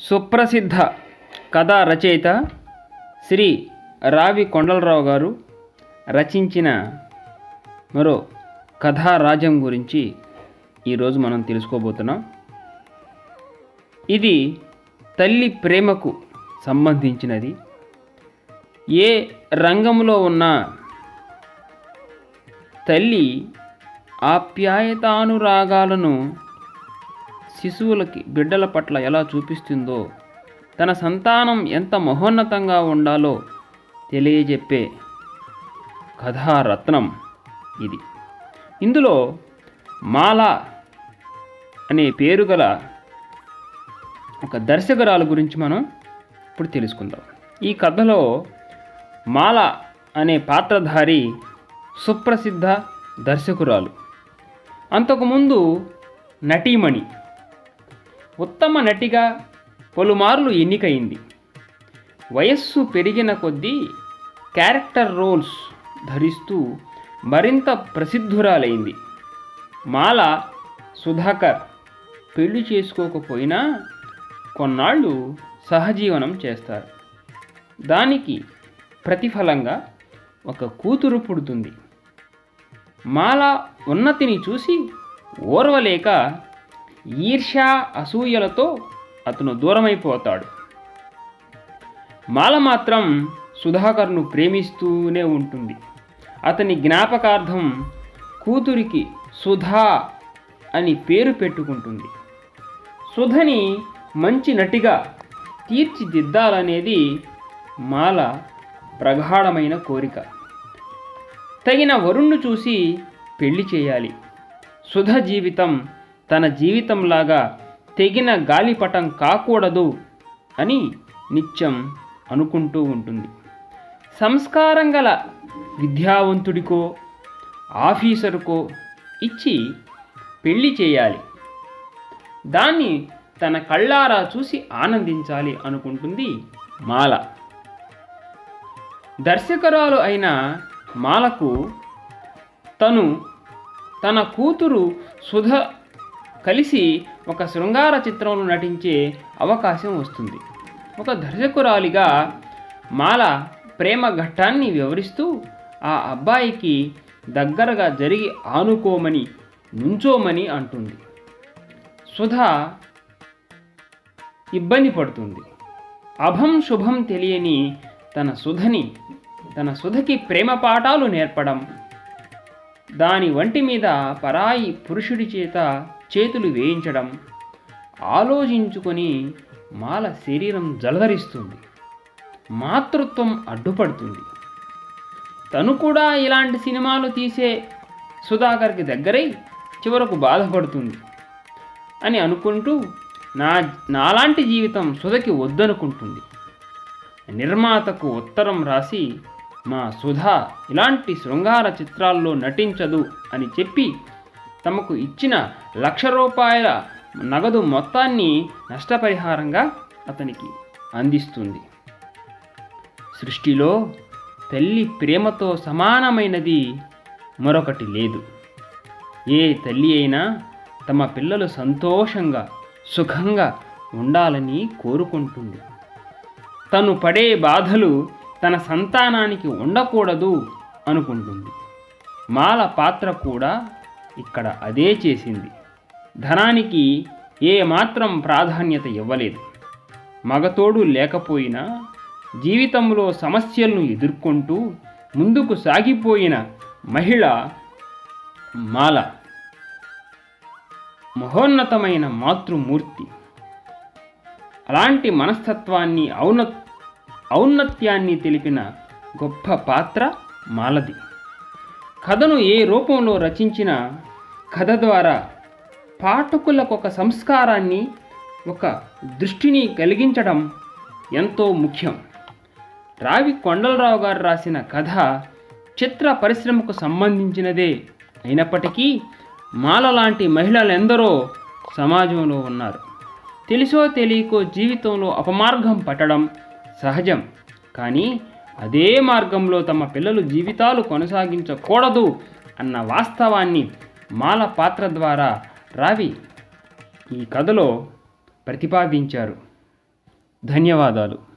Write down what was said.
సుప్రసిద్ధ కథా రచయిత శ్రీ రావి కొండలరావు గారు రచించిన మరో కథారాజం గురించి ఈరోజు మనం తెలుసుకోబోతున్నాం. ఇది తల్లి ప్రేమకు సంబంధించినది. ఏ రంగంలో ఉన్నా తల్లి ఆప్యాయతానురాగాలను శిశువులకి బిడ్డల పట్ల ఎలా చూపిస్తుందో తన సంతానం ఎంత మహోన్నతంగా ఉండాలో తెలియజెప్పే కథారత్నం ఇది. ఇందులో మాల అనే పేరు గల ఒక దర్శకురాలు గురించి మనం ఇప్పుడు తెలుసుకుందాం. ఈ కథలో మాల అనే పాత్రధారి సుప్రసిద్ధ దర్శకురాలు. అంతకుముందు నటీమణి ఉత్తమ నటిగా పలుమార్లు ఎన్నికయింది వయస్సు పెరిగిన కొద్దీ క్యారెక్టర్ రోల్స్ ధరిస్తూ మరింత ప్రసిద్ధురాలైంది. మాల సుధాకర్ పెళ్ళి చేసుకోకపోయినా కొన్నాళ్ళు సహజీవనం చేస్తారు. దానికి ప్రతిఫలంగా ఒక కూతురు పుడుతుంది. మాల ఉన్నతిని చూసి ఓర్వలేక ఈర్ష్యా అసూయలతో అతను దూరమైపోతాడు. మాల మాత్రం సుధాకర్ను ప్రేమిస్తూనే ఉంటుంది. అతని జ్ఞాపకార్థం కూతురికి సుధా అని పేరు పెట్టుకుంటుంది. సుధని మంచి నటిగా తీర్చిదిద్దాలనేది మాల ప్రగాఢమైన కోరిక. తగిన వరుణ్ణు చూసి పెళ్ళి చేయాలి. సుధ జీవితం తన జీవితంలాగా తెగిన గాలిపటం కాకూడదు అని నిత్యం అనుకుంటూ ఉంటుంది. సంస్కారం గల విద్యావంతుడికో ఆఫీసరుకో ఇచ్చి పెళ్ళి చేయాలి. దాన్ని తన కళ్ళారా చూసి ఆనందించాలి అనుకుంటుంది మాల. దర్శకురాలు అయిన మాలకు తను తన కూతురు సుధ కలిసి ఒక శృంగార చిత్రంలో నటించే అవకాశం వస్తుంది. ఒక దర్శకురాలిగా మాల ప్రేమ ఘట్టాన్ని వివరిస్తూ ఆ అబ్బాయికి దగ్గరగా జరిగి ఆనుకోమని నుంచోమని అంటుంది. సుధ ఇబ్బంది పడుతుంది. అభం శుభం తెలియని తన సుధని తన సుధకి ప్రేమ పాఠాలు నేర్పడం దాని వంటి మీద పరాయి పురుషుడి చేత చేతులు వేయించడం ఆలోచించుకొని మాల శరీరం జలధరిస్తుంది. మాతృత్వం అడ్డుపడుతుంది. తను కూడా ఇలాంటి సినిమాలు తీసే సుధాకర్కి దగ్గరై చివరకు బాధపడుతుంది అని అనుకుంటూ నా నాలాంటి జీవితం సుధకి వద్దనుకుంటుంది. నిర్మాతకు ఉత్తరం రాసి మా సుధా ఇలాంటి శృంగార చిత్రాల్లో నటించదు అని చెప్పి తమకు ఇచ్చిన లక్ష రూపాయల నగదు మొత్తాన్ని నష్టపరిహారంగా అతనికి అందిస్తుంది. సృష్టిలో తల్లి ప్రేమతో సమానమైనది మరొకటి లేదు. ఏ తల్లి అయినా తమ పిల్లలు సంతోషంగా సుఖంగా ఉండాలని కోరుకుంటుంది. తను పడే బాధలు తన సంతానానికి ఉండకూడదు అనుకుంటుంది. మాల పాత్ర కూడా ఇక్కడ అదే చేసింది. ధనానికి ఏ మాత్రం ప్రాధాన్యత ఇవ్వలేదు. మగతోడు లేకపోయినా జీవితంలో సమస్యలను ఎదుర్కొంటూ ముందుకు సాగిపోయిన మహిళ మాల. మహోన్నతమైన మాతృమూర్తి. అలాంటి మనస్తత్వాన్ని ఔన ఔన్నత్యాన్ని తెలిపిన గొప్ప పాత్ర మాలది. కథను ఏ రూపంలో రచించిన కథ ద్వారా పాఠకులకు ఒక సంస్కారాన్ని ఒక దృష్టిని కలిగించడం ఎంతో ముఖ్యం. రావి కొండలరావు గారు రాసిన కథ చిత్ర పరిశ్రమకు సంబంధించినదే అయినప్పటికీ మాల లాంటి మహిళలెందరో సమాజంలో ఉన్నారు. తెలుసో తెలియకో జీవితంలో అపమార్గం పట్టడం సహజం. కానీ అదే మార్గంలో తమ పిల్లలు జీవితాలు కొనసాగించకూడదు అన్న వాస్తవాన్ని మాల పాత్ర ద్వారా రావి ఈ కథలో ప్రతిపాదించారు. ధన్యవాదాలు.